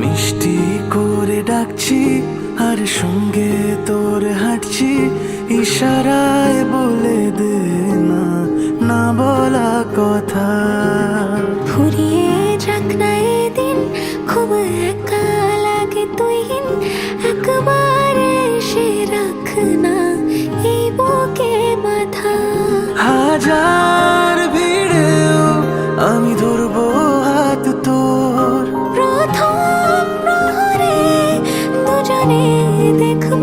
মিষ্টি করে ডাকছি, আর সঙ্গে তোর হাঁটছি, ইশারায় বলে দে না না বলা কথা। ফুরিয়ে যাক না দিন খুব একা লাগে তুই, একবার এসে রাখ না। হাজার ভিড়েও আমি ধরব হাত তোর। প্রথম প্রহরে দুজনে দেখব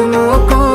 যত্ন কর